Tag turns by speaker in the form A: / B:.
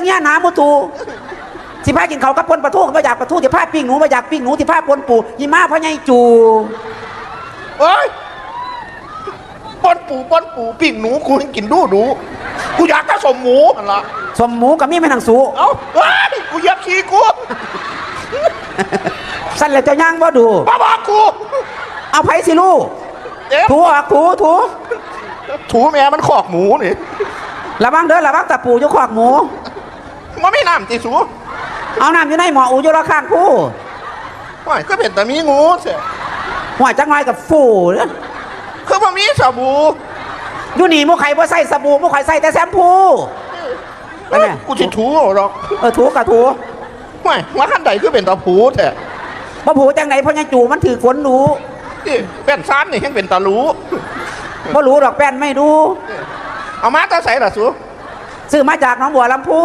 A: ตั้งเงี้ยหนามุตูสิพากินเขาวกับปนปลาทูก็ไม่อยากปลาทูสิพาปิ้งหนูไม่อยากปิ้งหนูสิพาปนปูหิมาพ่อใหญ่จู
B: เอ้ยป้อนปูป้อนปูปิ้งหนูกูให้กินดูดูกูอยากจะสมหมูอันละ
A: สมหมูกับมีแม่นางสู
B: เอ้าเฮ้ยกูเหยับขี้กู
A: สั้นแล้วเจ้าย่างบ่ดู
B: บ้าบอกกู
A: เอาไผสิลูก
B: เอ๊ะ
A: ถูออกถูถู
B: ถูแม่มันขอกหมูนี่
A: ระวังเด้อระวังตะปูอยู่ขอกหมู
B: มันไม่น้ำตีสู
A: เอาน้ำอยู่ในหมออูอยู่ละข้างผู้
B: ว่าก็เป็นแต่มีงูเสีย
A: หัวจังไงกับฟูเด้อ
B: คือมันมีสบู่
A: อยู่นี่หมูไข่บ่ใส่สบู่หมูไข่ใส่แต่แชมพูไปแม่
B: กูจะถูหรอก
A: เออถูกับถู
B: ไม่ว่าขั้นใดคือเป็นตะผูแท้
A: บ่ผูจังไหนพ่อใหญ่จูมันถือขนหนู
B: นี่เป็นซ้ำนี่ยังเป็นตะรู้
A: บ่รู้ดอกแป้นไม่รู้
B: เอามาตาใส่ละสู
A: ซื้อมาจากหน้องบัวลำพู